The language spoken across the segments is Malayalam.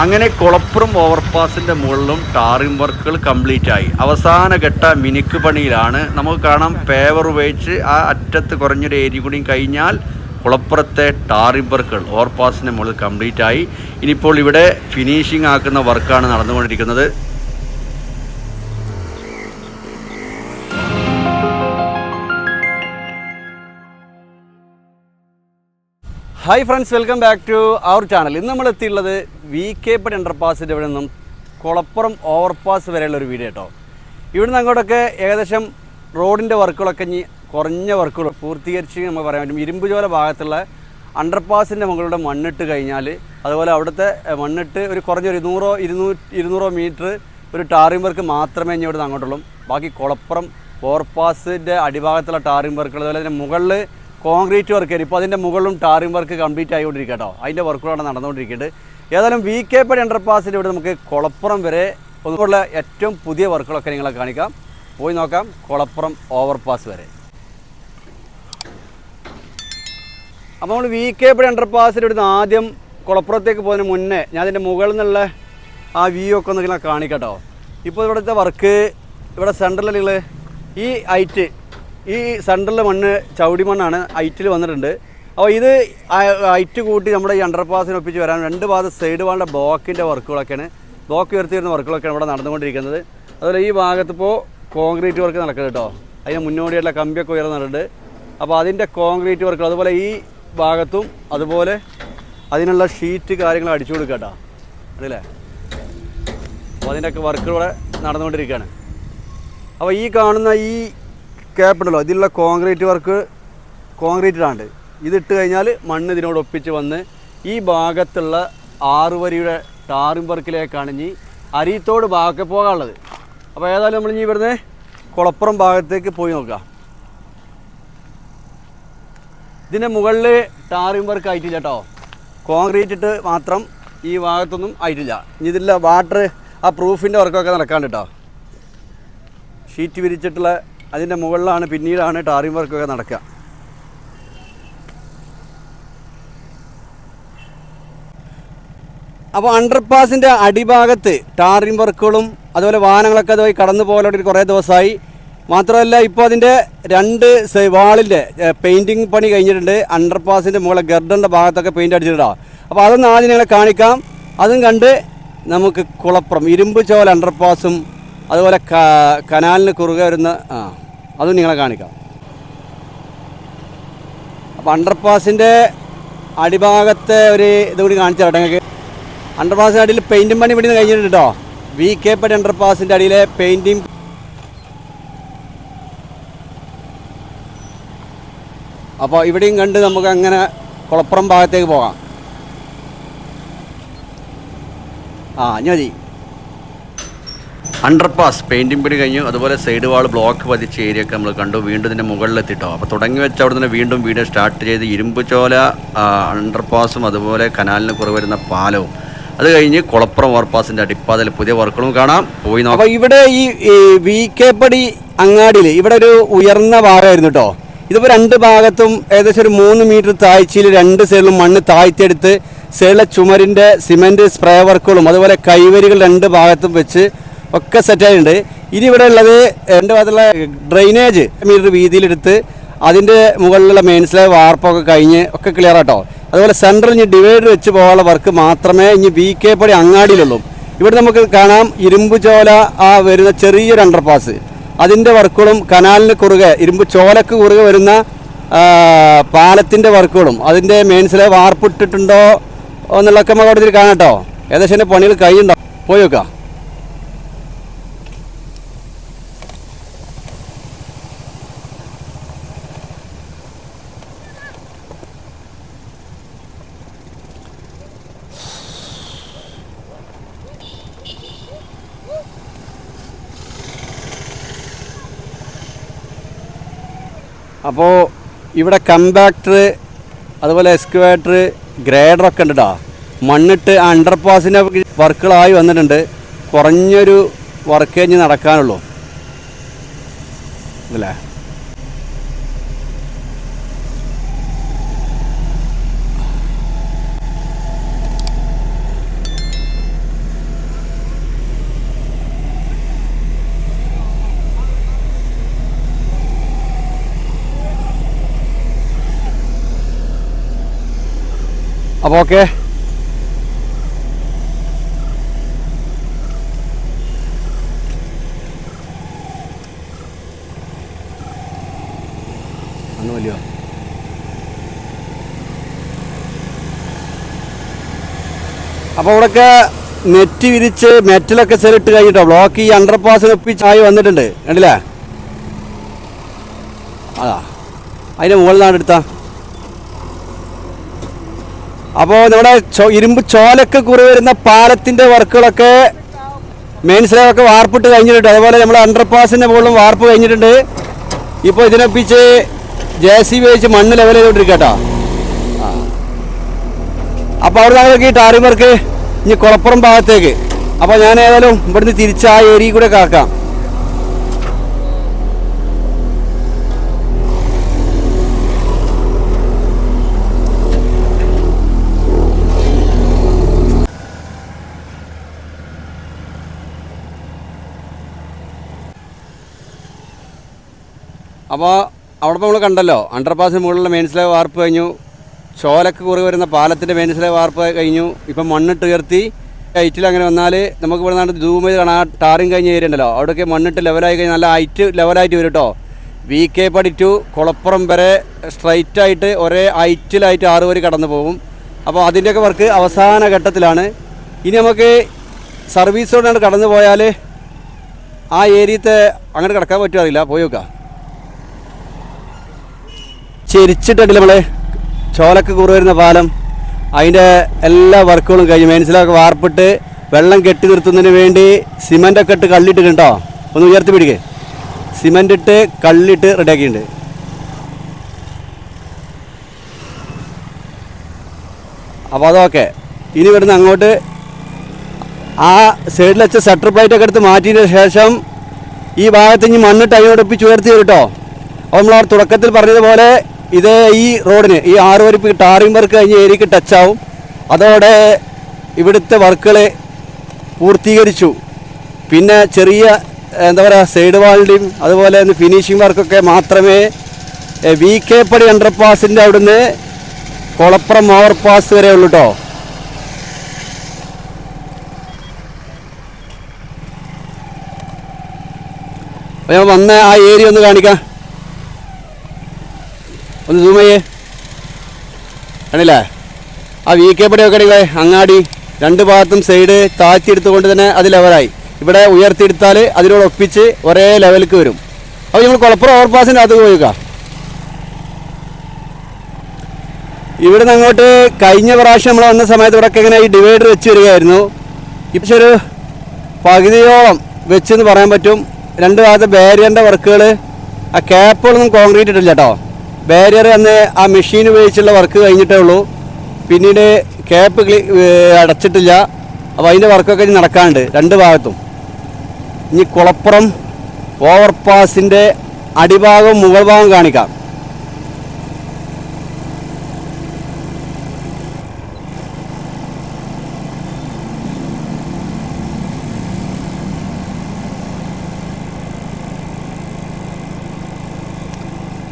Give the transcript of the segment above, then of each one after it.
അങ്ങനെ കുളപ്പുറം ഓവർപാസിന്റെ മുകളിലും ടാറിംഗ് വർക്കുകൾ കംപ്ലീറ്റ് ആയി. അവസാന ഘട്ട മിനുക്ക് പണിയിലാണ്. നമുക്ക് കാണാം പേവർ ഉപയോഗിച്ച് ആ അറ്റത്ത് കുറഞ്ഞൊരു ഏരിയ കൂടിയും കഴിഞ്ഞാൽ കുളപ്പുറത്തെ ടാറിംഗ് വർക്കുകൾ ഓവർപാസിന്റെ മുകളിൽ കംപ്ലീറ്റ് ആയി. ഇനിയിപ്പോൾ ഇവിടെ ഫിനിഷിംഗ് ആക്കുന്ന വർക്കാണ് നടന്നുകൊണ്ടിരിക്കുന്നത്. Hi friends welcome back to our channel ഇന്ന് നമ്മൾ എത്തിയുള്ളത് വി കെ പടി അണ്ടർപാസിന്റെ ഇവിടെ നിന്നും കുളപ്പുറം ഓവർപാസ് വരെയുള്ള ഒരു വീഡിയോ കേട്ടോ. ഇവിടുന്ന് അങ്ങോട്ടൊക്കെ ഏകദേശം റോഡിന്റെ വർക്കുകളൊക്കെ ഇനി കുറഞ്ഞ വർക്കുകൾ പൂർത്തീകരിച്ച് നമ്മൾ പറയാൻ പറ്റും. ഇരുമ്പുചോല ഭാഗത്തുള്ള അണ്ടർപാസിന്റെ മുകളിലൂടെ മണ്ണിട്ട് കഴിഞ്ഞാൽ അതുപോലെ അവിടുത്തെ മണ്ണിട്ട് ഒരു കുറഞ്ഞ ഒരു ഇരുന്നൂറോ ഇരുന്നൂറ്റി ഇരുന്നൂറോ മീറ്റർ ഒരു ടാറിംഗ് വർക്ക് മാത്രമേ ഇനി ഇവിടുന്ന് അങ്ങോട്ടുള്ളൂ. ബാക്കി കുളപ്പുറം ഓവർപാസിന്റെ അടിഭാഗത്തുള്ള ടാറിംഗ് വർക്കുകൾ അതുപോലെ തന്നെ മുകളിൽ കോൺക്രീറ്റ് വർക്ക് ആയിരുന്നു. ഇപ്പോൾ അതിന്റെ മുകളിലും ടാറിംഗ് വർക്ക് കംപ്ലീറ്റ് ആയിക്കൊണ്ടിരിക്കുക കേട്ടോ. അതിന്റെ വർക്കുകളാണ് നടന്നുകൊണ്ടിരിക്കുന്നത് ഏതായാലും വി കെ പടി അണ്ടർപാസിന്റെ ഇവിടെ നമുക്ക് കുളപ്പുറം വരെ ഒന്നുമുള്ള ഏറ്റവും പുതിയ വർക്കുകളൊക്കെ നിങ്ങളെ കാണിക്കാം. പോയി നോക്കാം. കുളപ്പുറം ഓവർപാസ് വരെ. അപ്പോൾ നമ്മൾ വി കെ പടി അണ്ടർപാസിന്റെ ഇവിടുന്ന് ആദ്യം കുളപ്പുറത്തേക്ക് പോകുന്നതിന് മുന്നേ ഞാൻ അതിന്റെ മുകളിൽ നിന്നുള്ള ആ വ്യൂ ഒക്കെ ഒന്ന് നിങ്ങളെ കാണിക്കട്ടോ ഇപ്പോൾ ഇവിടുത്തെ വർക്ക് ഇവിടെ സെന്ററിൽ നിങ്ങൾ ഈ ഐറ്റ് ഈ സെന്ററിലെ മണ്ണ് ചവിടി മണ്ണാണ് ഐറ്റിൽ വന്നിട്ടുണ്ട്. അപ്പോൾ ഇത് ഐറ്റ് കൂട്ടി നമ്മുടെ ഈ അണ്ടർപാസിനൊപ്പിച്ച് വരാൻ രണ്ട് ഭാഗത്ത് സൈഡ് വാളിന്റെ ബ്ലോക്കിന്റെ വർക്കുകളൊക്കെയാണ്. ബ്ലോക്ക് ഉയർത്തി വരുന്ന വർക്കുകളൊക്കെയാണ് ഇവിടെ നടന്നുകൊണ്ടിരിക്കുന്നത്. അതുപോലെ ഈ ഭാഗത്ത് ഇപ്പോൾ കോൺക്രീറ്റ് വർക്ക് നടക്കുന്നത് കേട്ടോ. അതിന് മുന്നോടിയായിട്ടുള്ള കമ്പിയൊക്കെ ഉയർന്നിട്ടുണ്ട്. അപ്പോൾ അതിന്റെ കോൺക്രീറ്റ് വർക്ക് അതുപോലെ ഈ ഭാഗത്തും അതുപോലെ അതിനുള്ള ഷീറ്റ് കാര്യങ്ങൾ അടിച്ചു കൊടുക്കുക അതല്ലേ അപ്പോൾ അതിന്റെയൊക്കെ വർക്കുകൾ നടന്നുകൊണ്ടിരിക്കുകയാണ്. അപ്പോൾ ഈ കാണുന്ന ഈ ക്യാപ്പ് ഉണ്ടല്ലോ. ഇതിലുള്ള കോൺക്രീറ്റ് വർക്ക് കോൺക്രീറ്റിലാണ് ഇതിട്ട് കഴിഞ്ഞാൽ മണ്ണ് ഇതിനോട് ഒപ്പിച്ച് വന്ന് ഈ ഭാഗത്തുള്ള ആറുവരിയുടെ ടാറിംഗ് വർക്കിലേക്കാണ് ഇനി അരിത്തോട് ഭാഗത്ത് പോകാനുള്ളത്. അപ്പോൾ ഏതായാലും നമ്മൾ ഇനി ഇവിടുന്ന് കുളപ്പുറം ഭാഗത്തേക്ക് പോയി നോക്കാം ഇതിന്റെ മുകളിൽ ടാറിംഗ് വർക്ക് ആയിട്ടില്ല കേട്ടോ. കോൺക്രീറ്റ് ഇട്ട് മാത്രം ഈ ഭാഗത്തൊന്നും ആയിട്ടില്ല. ഇനി ഇതിലെ വാട്ടർ ആ പ്രൂഫിന്റെ വർക്കൊക്കെ നടക്കാണ്ട് കേട്ടോ. ഷീറ്റ് വിരിച്ചിട്ടുള്ള അതിന്റെ മുകളിലാണ് പിന്നീടാണ് ടാറിംഗ് വർക്കൊക്കെ നടക്കുക. അപ്പോൾ അണ്ടർപാസിന്റെ അടിഭാഗത്ത് ടാറിംഗ് വർക്കുകളും അതുപോലെ വാഹനങ്ങളൊക്കെ അതുമായി കടന്നു പോകലോട്ട് കുറേ ദിവസമായി. മാത്രമല്ല ഇപ്പോൾ അതിന്റെ രണ്ട് വാളിന്റെ പെയിന്റിങ് പണി കഴിഞ്ഞിട്ടുണ്ട്. അണ്ടർപാസിന്റെ മുകളിൽ ഗർഡറിന്റെ ഭാഗത്തൊക്കെ പെയിന്റ് അടിച്ചിട്ടുണ്ടാവും അപ്പോൾ അതൊന്ന് ആദ്യം നിങ്ങളെ കാണിക്കാം. അതും കണ്ട് നമുക്ക് കുളപ്പുറം ഇരുമ്പ് ചോല അണ്ടർപാസും അതുപോലെ കനാലിന് കുറുകെ വരുന്ന ആ അതും നിങ്ങളെ കാണിക്കാം. അപ്പോൾ അണ്ടർപാസിന്റെ അടിഭാഗത്തെ ഒരു ഇത് കൂടി കാണിച്ചു തരട്ടെ നിങ്ങൾക്ക്. അണ്ടർപാസിന്റെ അടിയിൽ പെയിന്റിങ് പണി ഇവിടെ കഴിഞ്ഞിട്ടുണ്ട് കേട്ടോ വി കെ പടി അണ്ടർപാസിന്റെ അടിയിലെ പെയിന്റിങ് അപ്പോൾ ഇവിടെയും കണ്ട് നമുക്ക് അങ്ങനെ കുളപ്പുറം ഭാഗത്തേക്ക് പോകാം. ആ ഞാൻ അണ്ടർപാസ് പെയിന്റിംഗ് പണി കഴിഞ്ഞു. അതുപോലെ സൈഡ് വാൾ ബ്ലോക്ക് പതിച്ച ഏരിയ ഒക്കെ നമ്മൾ കണ്ടു. വീണ്ടും ഇതിന്റെ മുകളിലെത്തിട്ടോ. അപ്പോൾ തുടങ്ങി വെച്ച അവിടെ നിന്ന് വീണ്ടും വീഡിയോ സ്റ്റാർട്ട് ചെയ്ത് ഇരുമ്പ് ചോല അണ്ടർപാസും അതുപോലെ കനാലിന് കുറവ് വരുന്ന പാലവും. അത് കഴിഞ്ഞ് കുളപ്പുറം ഓവർപാസിന്റെ അടിപ്പാതയിൽ പുതിയ വർക്കുകളും കാണാം. പോയി നോക്കാം. അപ്പോൾ ഇവിടെ ഈ വി കെ പടി അങ്ങാടിയിൽ ഇവിടെ ഒരു ഉയർന്ന ഭാഗമായിരുന്നു കേട്ടോ ഇതിപ്പോൾ രണ്ട് ഭാഗത്തും ഏകദേശം ഒരു മൂന്ന് മീറ്റർ താഴ്ചയിൽ രണ്ട് സൈഡിലും മണ്ണ് താഴ്ത്തിയെടുത്ത് സൈഡിലെ ചുമരിന്റെ സിമെന്റ് സ്പ്രേ വർക്കുകളും അതുപോലെ കൈവരികൾ രണ്ട് ഭാഗത്തും വെച്ച് ഒക്കെ സെറ്റായിട്ടുണ്ട് ഇനി ഇവിടെ ഉള്ളത് രണ്ട് ഭാഗത്തുള്ള ഡ്രെയിനേജ് മീറ്റർ വീതിയിലെടുത്ത് അതിന്റെ മുകളിലുള്ള മെയിൻസിലെ വാർപ്പൊക്കെ കഴിഞ്ഞ് ഒക്കെ ക്ലിയർ ആട്ടോ. അതുപോലെ സെൻട്രൽ ഇനി ഡിവൈഡർ വെച്ച് പോകാനുള്ള വർക്ക് മാത്രമേ ഇനി വി കെ പടി അങ്ങാടിയിലുള്ളൂ. ഇവിടെ നമുക്ക് കാണാം ഇരുമ്പ് ചോല ആ വരുന്ന ചെറിയൊരു അണ്ടർപാസ് അതിന്റെ വർക്കുകളും കനാലിന് കുറുകെ ഇരുമ്പ് ചോലക്ക് കുറുകെ വരുന്ന പാലത്തിന്റെ വർക്കുകളും. അതിന്റെ മെയിൻസിലെ വാർപ്പിട്ടിട്ടുണ്ടോ എന്നുള്ളതൊക്കെ നമുക്ക് അവിടെ കാണാം കേട്ടോ ഏകദേശം എന്റെ പണികൾ കഴിയുണ്ടോ പോയി വെക്കാം അപ്പോൾ ഇവിടെ കമ്പാക്ടർ അതുപോലെ എക്സ്കവേറ്റർ ഗ്രേഡറൊക്കെ ഉണ്ട് കേട്ടോ മണ്ണിട്ട് അണ്ടർപാസിന്റെ വർക്കുകളായി വന്നിട്ടുണ്ട്. കുറഞ്ഞൊരു വർക്ക് കഴിഞ്ഞ് നടക്കാനുള്ളൂ. അല്ലേ? അപ്പോൾ ഓക്കെ. അന്ന് വലിയ അപ്പോൾ ഇവിടെയൊക്കെ നെറ്റ് വിരിച്ച് മെറ്റലൊക്കെ ചെറിട്ട് കഴിഞ്ഞിട്ടോ? ബ്ലോക്ക് ഈ അണ്ടർ പാസിന് ഒപ്പിച്ചായി വന്നിട്ടുണ്ട്. കണ്ടില്ലേ? അതാ. അതിന്റെ മുകളിൽ നിന്നാണ് എടുത്താ അപ്പോൾ നമ്മുടെ ഇരുമ്പ് ചോലക്ക് കുറി വരുന്ന പാലത്തിന്റെ വർക്കുകളൊക്കെ മെയിൻ സ്ലേവൊക്കെ വാർപ്പിട്ട് കഴിഞ്ഞിട്ടുണ്ട്. അതുപോലെ നമ്മുടെ അണ്ടർ പാസിന്റെ മുകളിലും വാർപ്പ് കഴിഞ്ഞിട്ടുണ്ട്. ഇപ്പോൾ ഇതിനൊപ്പിച്ച് ജെ സി ബി വെച്ച് മണ്ണ് ലെവൽ ചെയ്തുകൊണ്ടിരിക്കുക കേട്ടോ അപ്പോൾ അവിടെ നമുക്ക് ഈ ടാറിംഗ് വർക്ക് ഇനി കുളപ്പുറം ഭാഗത്തേക്ക്. അപ്പോൾ ഞാൻ ഏതായാലും ഇവിടുന്ന് തിരിച്ച് ആ ഏരിയ കൂടെ കാക്കാം. അപ്പോൾ അവിടെ നമ്മൾ കണ്ടല്ലോ അണ്ടർ പാസിന് മുകളിലുള്ള മെയിൻസിലെ വാർപ്പ് കഴിഞ്ഞു. ചോലക്ക് കുറി വരുന്ന പാലത്തിന്റെ മെയിൻസിലെ വാർപ്പ് കഴിഞ്ഞു. ഇപ്പം മണ്ണിട്ട് ഉയർത്തി ഹൈറ്റിൽ അങ്ങനെ വന്നാൽ നമുക്ക് ഇവിടെ നിന്നാണ് ജൂം ചെയ്ത് കാണാൻ ടാറിങ് കഴിഞ്ഞ ഏരിയ ഉണ്ടല്ലോ അവിടെയൊക്കെ മണ്ണിട്ട് ലെവലായി കഴിഞ്ഞാൽ നല്ല ഹൈറ്റ് ലെവലായിട്ട് വരും കേട്ടോ V K Padi to Kulappuram വരെ സ്ട്രൈറ്റായിട്ട് ഒരേ ഹൈറ്റിലായിട്ട് ആറ് വരി കടന്നു പോകും. അപ്പോൾ അതിന്റെയൊക്കെ വർക്ക് അവസാന ഘട്ടത്തിലാണ്. ഇനി നമുക്ക് സർവീസോടെയാണ് കടന്നു പോയാൽ ആ ഏരിയത്തെ അങ്ങനെ കിടക്കാൻ പറ്റുമോ അറിയില്ല. പോയി നോക്കാം. ചെരിച്ചിട്ടുണ്ടല്ലോ നമ്മളെ ചോലക്ക് കുറവ് വരുന്ന പാലം. അതിന്റെ എല്ലാ വർക്കുകളും കഴിഞ്ഞു മെയിൻസിലൊക്കെ വാർപ്പിട്ട് വെള്ളം കെട്ടി നിർത്തുന്നതിന് വേണ്ടി സിമന്റൊക്കെ ഇട്ട് കള്ളിട്ട് കേട്ടോ ഒന്ന് ഉയർത്തി പിടിക്കേ. സിമന്റ് ഇട്ട് കള്ളിട്ട് റെഡിയാക്കിയിട്ടുണ്ട് അപ്പോൾ അതൊക്കെ. ഇനി ഇവിടുന്ന് അങ്ങോട്ട് ആ സൈഡിൽ വെച്ച ഷട്ടർ പ്ലേറ്റൊക്കെ എടുത്ത് മാറ്റിയതിന് ശേഷം ഈ ഭാഗത്ത് ഇനി മണ്ണിട്ട് അതിനോടൊപ്പിച്ച് ഉയർത്തി കേട്ടോ അപ്പോൾ നമ്മൾ ആ തുടക്കത്തിൽ പറഞ്ഞതുപോലെ ഇത് ഈ റോഡിന് ഈ ആറ് വരിപ്പ് ടാറിംഗ് വർക്ക് കഴിഞ്ഞ് ഏരിയക്ക് ടച്ച് ആവും. അതോടെ ഇവിടുത്തെ വർക്കുകൾ പൂർത്തീകരിച്ചു. പിന്നെ ചെറിയ എന്താ പറയുക സൈഡ് വാളിന്റെയും അതുപോലെ ഫിനിഷിംഗ് വർക്കൊക്കെ മാത്രമേ വി കെ പടി അണ്ടർ പാസിന്റെ അവിടുന്ന് കൊളപ്പുറം ഓവർ പാസ് വരെ ഉള്ളൂ കേട്ടോ ഞാൻ വന്ന ആ ഏരിയ ഒന്ന് കാണിക്കാം. ഒന്ന് സൂം ആണല്ലേ? ആ വി കെ പടി ഒക്കെ അങ്ങാടി രണ്ട് ഭാഗത്തും സൈഡ് താഴ്ത്തിയെടുത്തുകൊണ്ട് തന്നെ അത് ലെവലായി ഇവിടെ ഉയർത്തിയെടുത്താൽ അതിനോട് ഒപ്പിച്ച് ഒരേ ലെവലിലേക്ക് വരും. അപ്പോൾ നമ്മൾ കുളപ്പുറം ഓവർപാസിന്റെ അത് പോയുക ഇവിടെ നിന്ന് അങ്ങോട്ട് കഴിഞ്ഞ പ്രാവശ്യം നമ്മൾ വന്ന സമയത്ത് ഇവിടെയൊക്കെ ഇങ്ങനെ ഈ ഡിവൈഡർ വെച്ച് വരികയായിരുന്നു. ഇപ്പം ഒരു പകുതിയോളം വെച്ചെന്ന് പറയാൻ പറ്റും. രണ്ട് ഭാഗത്തെ ബാരിയറിന്റെ വർക്കുകൾ ആ ക്യാപ്പുകളൊന്നും കോൺക്രീറ്റ് ഇട്ടില്ല കേട്ടോ ബാരിയർ അന്ന് ആ മെഷീൻ ഉപയോഗിച്ചുള്ള വർക്ക് കഴിഞ്ഞിട്ടേ ഉള്ളൂ. പിന്നീട് ക്യാപ്പ് അടച്ചിട്ടില്ല. അപ്പോൾ അതിന്റെ വർക്കൊക്കെ ഇനി നടക്കാണ്ട് രണ്ട് ഭാഗത്തും. ഇനി കുളപ്പുറം ഓവർപാസിന്റെ അടിഭാഗവും മുകൾ ഭാഗവും കാണിക്കാം.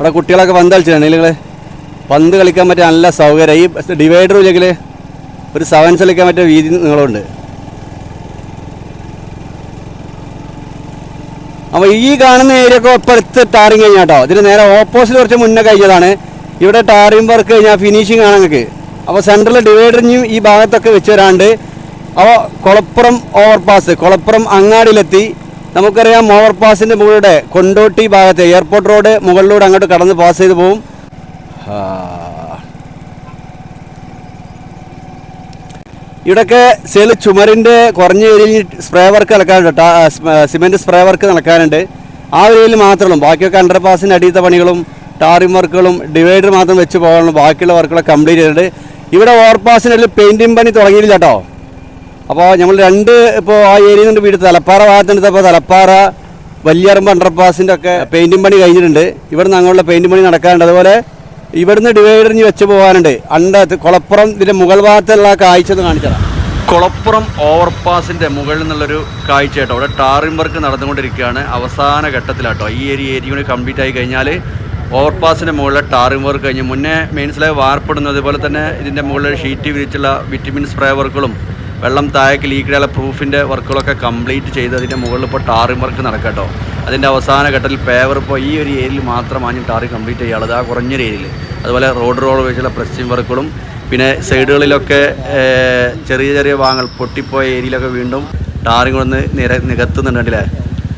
ഇവിടെ കുട്ടികളൊക്കെ പന്ത് കളിച്ചിട്ടുണ്ട് നിങ്ങൾ പന്ത് കളിക്കാൻ പറ്റിയ നല്ല സൗകര്യം. ഈ ഡിവൈഡർ ഇല്ലെങ്കിൽ ഒരു സെവൻസ് കളിക്കാൻ പറ്റിയ വീതി നിങ്ങളുണ്ട്. അപ്പോൾ ഈ കാണുന്ന ഏരിയ ഒക്കെ ഇപ്പം ടാറിങ് കഴിഞ്ഞാൽ കേട്ടോ ഇതിന് നേരെ ഓപ്പോസിറ്റ് കുറച്ച് മുന്നേ കഴിഞ്ഞതാണ്. ഇവിടെ ടാറിങ് വർക്ക് കഴിഞ്ഞാൽ ഫിനിഷിങ് ആണ് നിങ്ങൾക്ക് അപ്പോൾ സെൻട്രൽ ഡിവൈഡറിഞ്ഞും ഈ ഭാഗത്തൊക്കെ വെച്ച് വരാണ്ട്. അപ്പോൾ കുളപ്പുറം ഓവർപാസ് കുളപ്പുറം അങ്ങാടിയിലെത്തി. നമുക്കറിയാം ഓവർപാസിന്റെ മുകളിലൂടെ കൊണ്ടോട്ടി ഭാഗത്തെ എയർപോർട്ട് റോഡ് മുകളിലൂടെ അങ്ങോട്ട് കടന്ന് പാസ് ചെയ്ത് പോവും. ഇവിടെയൊക്കെ സെൽ ചുമരിന്റെ കുറഞ്ഞ ഏരിയയിൽ സ്പ്രേ വർക്ക് നടക്കാനുണ്ട് സിമെന്റ് സ്പ്രേ വർക്ക് നടക്കാനുണ്ട്. ആ ഏരിയയിൽ മാത്രമുള്ളൂ ബാക്കിയൊക്കെ അണ്ടർ പാസിന്റെ അടിയത്തെ പണികളും ടാറിംഗ് വർക്കുകളും ഡിവൈഡർ മാത്രം വെച്ച് പോകാനുള്ളൂ. ബാക്കിയുള്ള വർക്കുകളൊക്കെ കംപ്ലീറ്റ് ചെയ്തിട്ടുണ്ട്. ഇവിടെ ഓവർപാസിന്റെ പെയിന്റിങ് പണി തുടങ്ങിയില്ല കേട്ടോ അപ്പോൾ നമ്മൾ രണ്ട് ഇപ്പോൾ ആ ഏരിയയിൽ നിന്ന് വീട്. തലപ്പാറ ഭാഗത്തെടുത്തപ്പോൾ തലപ്പാറ വലിയറമ്പ് അണ്ടർപാസിന്റെ ഒക്കെ പെയിന്റിങ് പണി കഴിഞ്ഞിട്ടുണ്ട്. ഇവിടെ നിന്ന് അങ്ങോട്ടുള്ള പെയിന്റ് പണി നടക്കാറുണ്ട് അതുപോലെ ഇവിടുന്ന് ഡിവൈഡറിഞ്ഞ് വെച്ച് പോകാനുണ്ട്. അണ്ട കുളപ്പുറം ഇതിന്റെ മുകൾ ഭാഗത്തുള്ള കാഴ്ച ഒന്ന് കാണിച്ചതാണ് കുളപ്പുറം ഓവർപാസിന്റെ മുകളിൽ നിന്നുള്ളൊരു കാഴ്ച കേട്ടോ. അവിടെ ടാറിംഗ് വർക്ക് നടന്നുകൊണ്ടിരിക്കുകയാണ്. അവസാന ഘട്ടത്തിലാട്ടോ. ഈ ഏരിയ ഏരിയ കൂടി കംപ്ലീറ്റ് ആയി കഴിഞ്ഞാൽ ഓവർപാസിന്റെ മുകളിലെ ടാറിംഗ് വർക്ക് കഴിഞ്ഞ്. മുന്നേ മെയിൻസിലായി വാർപ്പെടുന്നത് അതുപോലെ തന്നെ ഇതിന്റെ മുകളിൽ ഷീറ്റ് വിരിച്ചുള്ള വിറ്റമിൻ സ്പ്രേ വർക്കുകളും വെള്ളം താഴേക്ക് ലീക്കിലുള്ള പ്രൂഫിന്റെ വർക്കുകളൊക്കെ കംപ്ലീറ്റ് ചെയ്ത് അതിന്റെ മുകളിൽ ഇപ്പോൾ ടാറിംഗ് വർക്ക് നടക്കട്ടോ അതിന്റെ അവസാന ഘട്ടത്തിൽ പേവർ ഇപ്പോൾ ഈ ഒരു ഏരിയയിൽ മാത്രമാണ് ടാറിംഗ് കംപ്ലീറ്റ് ചെയ്യാനുള്ളത് ആ കുറഞ്ഞൊരു ഏരിയയിൽ അതുപോലെ റോഡ് റോഡ് വെച്ചുള്ള പ്രസ്റ്റിംഗ് വർക്കുകളും പിന്നെ സൈഡുകളിലൊക്കെ ചെറിയ ചെറിയ വാങ്ങൾ പൊട്ടിപ്പോയ ഏരിയയിലൊക്കെ വീണ്ടും ടാറിങ് ഒന്ന് നിര നികത്തുന്നുണ്ട് കണ്ടില്ലേ?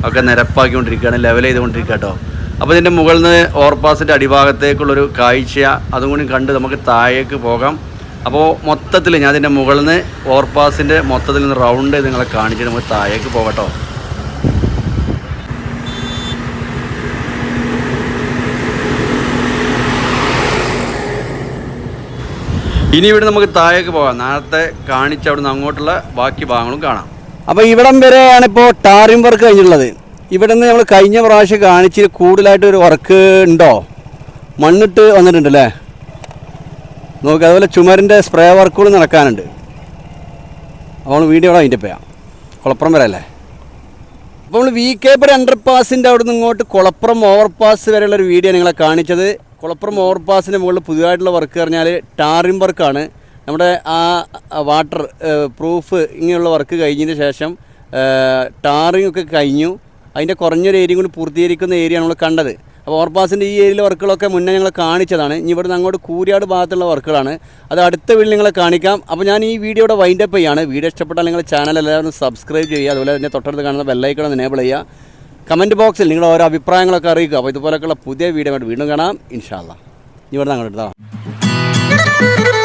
ഒക്കെ നിരപ്പാക്കിക്കൊണ്ടിരിക്കുകയാണ് ലെവൽ ചെയ്തുകൊണ്ടിരിക്കുക കേട്ടോ അപ്പോൾ ഇതിന്റെ മുകളിൽ നിന്ന് ഓവർപാസിന്റെ അടിഭാഗത്തേക്കുള്ളൊരു കാഴ്ച അതും കൂടി കണ്ട് നമുക്ക് താഴേക്ക് പോകാം. അപ്പോൾ മൊത്തത്തിൽ ഞാൻ അതിന്റെ മുകളിൽ നിന്ന് ഓവർപാസിന്റെ മൊത്തത്തിൽ നിന്ന് റൗണ്ട് നിങ്ങളെ കാണിച്ചിട്ട് നമുക്ക് താഴേക്ക് പോകട്ടോ. ഇനി ഇവിടെ നമുക്ക് താഴേക്ക് പോകാം. നേരത്തെ കാണിച്ച അവിടെ നിന്ന് അങ്ങോട്ടുള്ള ബാക്കി ഭാഗങ്ങളും കാണാം. അപ്പോൾ ഇവിടം വരെയാണ് ഇപ്പോൾ ടാറിംഗ് വർക്ക് കഴിഞ്ഞിട്ടുള്ളത്. ഇവിടെ നിന്ന് നമ്മൾ കഴിഞ്ഞ പ്രാവശ്യം കാണിച്ച് കൂടുതലായിട്ട് ഒരു വർക്ക് ഉണ്ടോ? മണ്ണിട്ട് വന്നിട്ടുണ്ട് നോക്ക് അതുപോലെ ചുമരിന്റെ സ്പ്രേ വർക്കുകൾ നടക്കാനുണ്ട്. അപ്പോൾ വീട് അവിടെ അതിന്റെ പോയാം കുളപ്പുറം വരെ അല്ലേ? അപ്പോൾ നമ്മൾ വി കെ പുരം അണ്ടർ പാസിന്റെ അവിടെ നിന്ന് ഇങ്ങോട്ട് കുളപ്പുറം ഓവർപാസ് വരെയുള്ളൊരു വീഡിയോ നിങ്ങളെ കാണിച്ചത്. കുളപ്പുറം ഓവർപാസിന്റെ മുകളിൽ പുതിയതായിട്ടുള്ള വർക്ക് പറഞ്ഞാൽ ടാറിം വർക്കാണ് നമ്മുടെ ആ വാട്ടർ പ്രൂഫ് ഇങ്ങനെയുള്ള വർക്ക് കഴിഞ്ഞതിന് ശേഷം ടാറിംഗ് ഒക്കെ കഴിഞ്ഞു. അതിന്റെ കുറഞ്ഞൊരു ഏരിയ കൂടി പൂർത്തീകരിക്കുന്ന ഏരിയ നമ്മൾ കണ്ടത്. അപ്പോൾ ഓവർപാസിന്റെ ഈ ഏരിയയിലെ വർക്കുകളൊക്കെ മുന്നേ ഞങ്ങൾ കാണിച്ചതാണ്. ഇനി ഇവിടുന്ന് അങ്ങോട്ട് കൂരിയാട് ഭാഗത്തുള്ള വർക്കുകളാണ്. അത് അടുത്ത വീട് നിങ്ങളെ കാണിക്കാം. അപ്പോൾ ഞാൻ ഈ വീഡിയോയുടെ വൈൻഡപ്പ് ചെയ്യാണ്. വീഡിയോ ഇഷ്ടപ്പെട്ടാൽ നിങ്ങൾ ചാനൽ എല്ലാവരും സബ്സ്ക്രൈബ് ചെയ്യുക. അതുപോലെ തന്നെ തൊട്ടടുത്ത് കാണുന്ന ബെല്ലൈക്കണം എനേബിൾ ചെയ്യുക. കമന്റ് ബോക്സിൽ നിങ്ങളുടെ ഓരോ അഭിപ്രായങ്ങളൊക്കെ അറിയിക്കുക. അപ്പോൾ ഇതുപോലെയൊക്കെയുള്ള പുതിയ വീഡിയോ വീണ്ടും കാണാം. ഇൻഷാല്ല ഇനി ഇവിടുന്ന് അങ്ങോട്ട് എടുത്താൽ